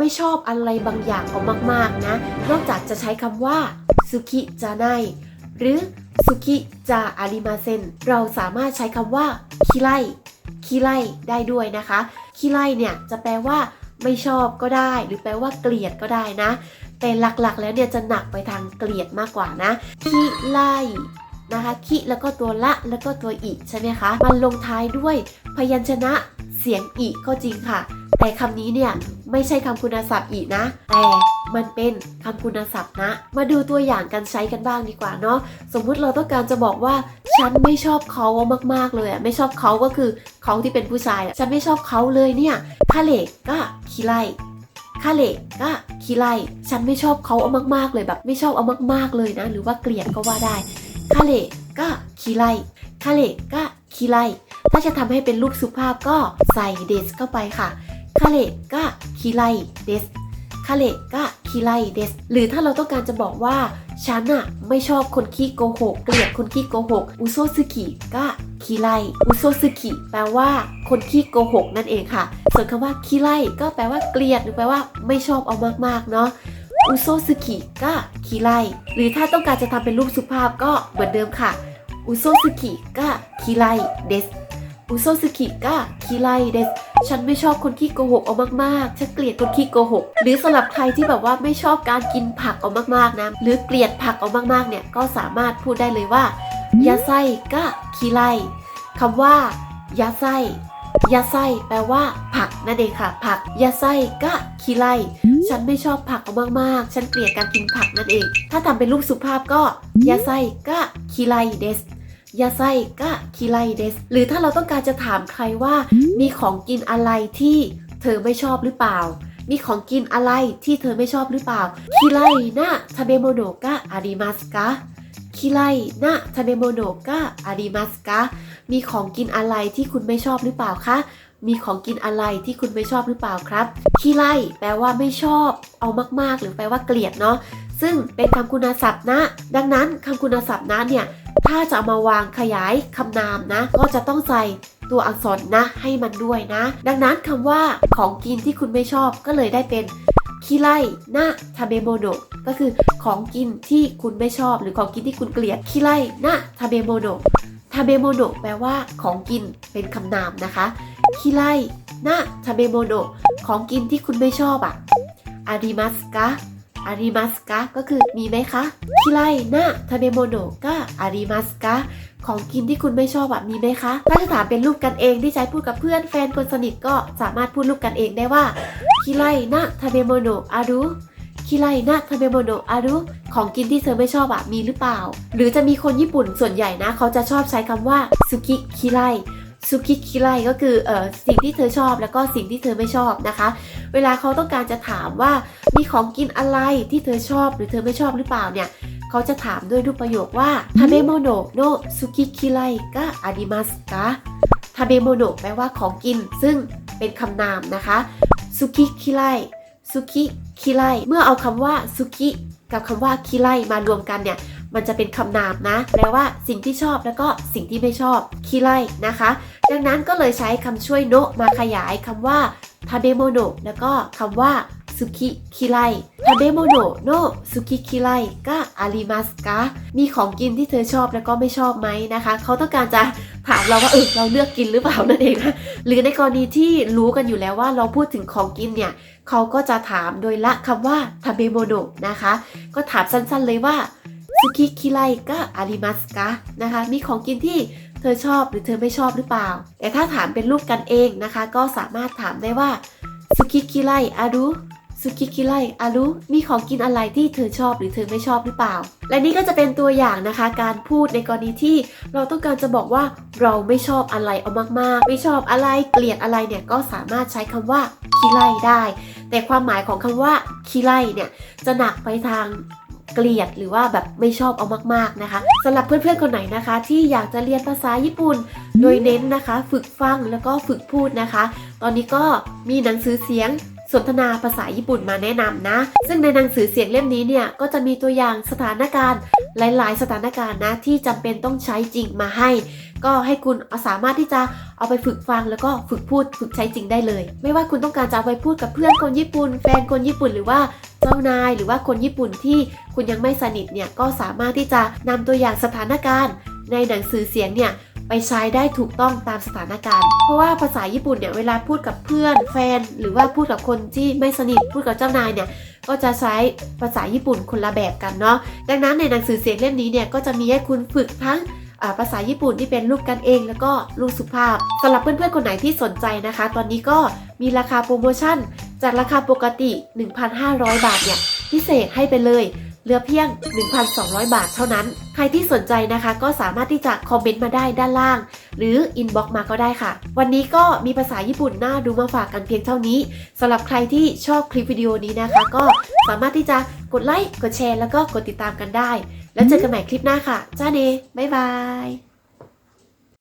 ไม่ชอบอะไรบางอย่างเอามากๆนะ นอกจากจะใช้คำว่าสุกิจะไนหรือสุกิจะอาริมาเซนเราสามารถใช้คำว่าคิไลคิไลได้ด้วยนะคะคิไลเนี่ยจะแปลว่าไม่ชอบก็ได้ หรือแปลว่าเกลียดก็ได้นะ แต่หลักๆแล้วเนี่ยจะหนักไปทางเกลียดมากกว่านะคิไลนะคะคิแล้วก็ตัวละแล้วก็ตัวอีใช่ไหมคะ มันลงท้ายด้วยพยัญชนะเสียงอีก็จริงค่ะ แต่คำนี้เนี่ยไม่ใช่คำคุณศัพท์อีกนะ แต่มันเป็นคำคุณศัพท์นะ มาดูตัวอย่างการใช้กันบ้างดีกว่าเนาะ สมมุติเราต้องการจะบอกว่า ฉันไม่ชอบเขามากๆเลยอะไม่ชอบเขาก็คือเขาที่เป็นผู้ชายอะฉันไม่ชอบเขาเลยเนี่ยคาเลก็คิไลคาเลก็คิไลฉันไม่ชอบเขาเอามากๆเลยแบบ ไม่ชอบเอามากๆเลยนะ หรือว่าเกลียดก็ว่าได้คาเลก็คิไลคาเลก็คิไลถ้าจะทำให้เป็นรูปสุภาพก็ใส่เดสเข้าไปค่ะ คาเลก็คิไลเดสคาเลก็คิไลเดสหรือถ้าเราต้องการจะบอกว่า ฉันอะไม่ชอบคนขี้โกหก เกลียดคนขี้โกหก อุโซซึกิก็คิไลอุโซซึกิแปลว่า คนขี้โกหกนั่นเองค่ะ ส่วนคำว่าคิไลก็แปลว่าเกลียดหรือแปลว่าไม่ชอบเอามากๆเนาะอุโซซึกิก็คิไลหรือถ้าต้องการจะทำเป็นรูปสุภาพก็เหมือนเดิมค่ะอุโซซึกิก็คิไลเดส อุโซซึกิก็คิไลเดสฉันไม่ชอบคนขี้โกหกเอามากๆ ฉันเกลียดคนขี้โกหก หรือสำหรับใครที่แบบว่าไม่ชอบการกินผักเอามากๆนะ หรือเกลียดผักเอามากๆเนี่ย ก็สามารถพูดได้เลยว่ายาไส้ก็คิไลคำว่ายาไส้ยาไส้แปลว่าผักนั่นเองค่ะ ผักยาไส้ก็คิไลฉันไม่ชอบผักเอามากๆ ฉันเกลียดการกินผักนั่นเอง ถ้าทำเป็นรูปสุภาพก็ยาไส้ก็คิไลเดส ยาไส้ก็คิไลเดสหรือถ้าเราต้องการจะถามใครว่า มีของกินอะไรที่เธอไม่ชอบหรือเปล่า มีของกินอะไรที่เธอไม่ชอบหรือเปล่า คิไลนะทาเบโมโนะกะอาริมัสกะคิไลนะทาเบโมโนะกะอาริมัสกะมีของกินอะไรที่คุณไม่ชอบหรือเปล่าคะมีของกินอะไรที่คุณไม่ชอบหรือเปล่าครับคิไลแปลว่าไม่ชอบ เอามากๆ หรือแปลว่าเกลียดเนาะ ซึ่งเป็นคำคุณศัพท์นะ ดังนั้นคำคุณศัพท์นะเนี่ย ถ้าจะมาวางขยายคำนามนะ ก็จะต้องใส่ตัวอักษรนะให้มันด้วยนะ ดังนั้นคำว่าของกินที่คุณไม่ชอบก็เลยได้เป็นคิไลนะทาเบโมโนก็คือของกินที่คุณไม่ชอบ หรือของกินที่คุณเกลียดคิไลนะทาเบโมโนทาเบโมโนแปลว่าของกินเป็นคำนามนะคะคิไลนะทาเบโมโนของกินที่คุณไม่ชอบอะอาริมัสกะ อาริมัสกะก็คือมีไหมคะคิไลนะทาเบโมโนะก็อาริมัสกะของกินที่คุณไม่ชอบอะมีไหมคะ ถ้าจะถามเป็นรูปกันเองที่ใช้พูดกับเพื่อนแฟนคนสนิทก็สามารถพูดรูปกันเองได้ว่าคิไลนะทาเบโมโนะอารุคิไลนะทาเบโมโนะอารุของกินที่เธอไม่ชอบอะมีหรือเปล่า หรือจะมีคนญี่ปุ่นส่วนใหญ่นะ เขาจะชอบใช้คำว่าสุกิคิไล สุกิคิไลก็คือเออสิ่งที่เธอชอบแล้วก็สิ่งที่เธอไม่ชอบนะคะ เวลาเขาต้องการจะถามว่ามีของกินอะไรที่เธอชอบหรือเธอไม่ชอบหรือเปล่าเนี่ยเขาจะถามด้วยรูปประโยคว่าทาเบโมโนโนสุกิคิไลก็อาดิมัสกะทาเบโมโนแปลว่าของกิน ซึ่งเป็นคำนามนะคะสุกิคิไลสุกิคิไลเมื่อเอาคำว่าสุกิกับคำว่าคิไลมารวมกันเนี่ย มันจะเป็นคำนามนะแปลว่าสิ่งที่ชอบแล้วก็สิ่งที่ไม่ชอบคิไลนะคะ ดังนั้นก็เลยใช้คำช่วยโนะมาขยายคำว่าทาเบโมโนะแล้วก็คำว่าสุกิคิไลทาเบโมโนะโนสุกิคิไลก็อาริมัสกะมีของกินที่เธอชอบแล้วก็ไม่ชอบไหมนะคะ เขาต้องการจะถามเราว่าเออเราเลือกกินหรือเปล่านั่นเองนะ หรือในกรณีที่รู้กันอยู่แล้วว่าเราพูดถึงของกินเนี่ย เขาก็จะถามโดยละคำว่าทาเบโมโนะนะคะ ก็ถามสั้นๆเลยว่า สุกิคิไลก็อาริมัสกะนะคะ มีของกินที่เธอชอบหรือเธอไม่ชอบหรือเปล่า แต่ถ้าถามเป็นรูปกันเองนะคะ ก็สามารถถามได้ว่าสุกิคิไลอารุสุกิคิไลอารุมีของกินอะไรที่เธอชอบหรือเธอไม่ชอบหรือเปล่า และนี่ก็จะเป็นตัวอย่างนะคะ การพูดในกรณีที่เราต้องการจะบอกว่าเราไม่ชอบอะไรเอามากๆ ไม่ชอบอะไรเกลียดอะไรเนี่ยก็สามารถใช้คำว่าคิไลได้ แต่ความหมายของคำว่าคิไลเนี่ยจะหนักไปทาง เกลียดหรือว่าแบบไม่ชอบเอามากๆนะคะสำหรับเพื่อนๆคนไหนนะคะ ที่อยากจะเรียนภาษาญี่ปุ่น โดยเน้นนะคะ ฝึกฟังแล้วก็ฝึกพูดนะคะ ตอนนี้ก็มีหนังสือเสียงสนทนาภาษาญี่ปุ่นมาแนะนำนะ ซึ่งในหนังสือเสียงเล่มนี้เนี่ย ก็จะมีตัวอย่างสถานการณ์ หลาย ๆ สถานการณ์นะ ที่จำเป็นต้องใช้จริงมาให้ ก็ให้คุณสามารถที่จะเอาไปฝึกฟังแล้วก็ฝึกพูดฝึกใช้จริงได้เลย ไม่ว่าคุณต้องการจะเอาไปพูดกับเพื่อนคนญี่ปุ่น แฟนคนญี่ปุ่นหรือว่าเจ้านายหรือว่าคนญี่ปุ่นที่คุณยังไม่สนิทเนี่ยก็สามารถที่จะนำตัวอย่างสถานการณ์ ในหนังสือเสียงเนี่ยไปใช้ได้ถูกต้องตามสถานการณ์ เพราะว่าภาษาญี่ปุ่นเนี่ยเวลาพูดกับเพื่อนแฟน หรือว่าพูดกับคนที่ไม่สนิทพูดกับเจ้านายเนี่ยก็จะใช้ภาษาญี่ปุ่นคนละแบบกันเนาะดังนั้นในหนังสือเสียงเล่มนี้เนี่ยก็จะมีให้คุณฝึกทั้ง ภาษาญี่ปุ่นที่เป็นรูปกันเอง แล้วก็รูปสุภาพสำหรับเพื่อนๆคนไหนที่สนใจนะคะ ตอนนี้ก็มีราคาโปรโมชั่น จากราคาปกติ 1,500 บาทเนี่ยพิเศษให้ไปเลยเหลือเพียง 1,200 บาทเท่านั้น ใครที่สนใจนะคะก็สามารถที่จะคอมเมนต์มาได้ด้านล่าง หรืออินบ็อกมาก็ได้ค่ะ วันนี้ก็มีภาษาญี่ปุ่นน่าดูมาฝากกันเพียงเท่านี้สำหรับใครที่ชอบคลิปวิดีโอนี้นะคะ ก็สามารถที่จะกดไลค์ กดแชร์ แล้วก็กดติดตามกันได้ แล้วเจอกันใหม่คลิปหน้าค่ะ จ้าเนบ๊ายบาย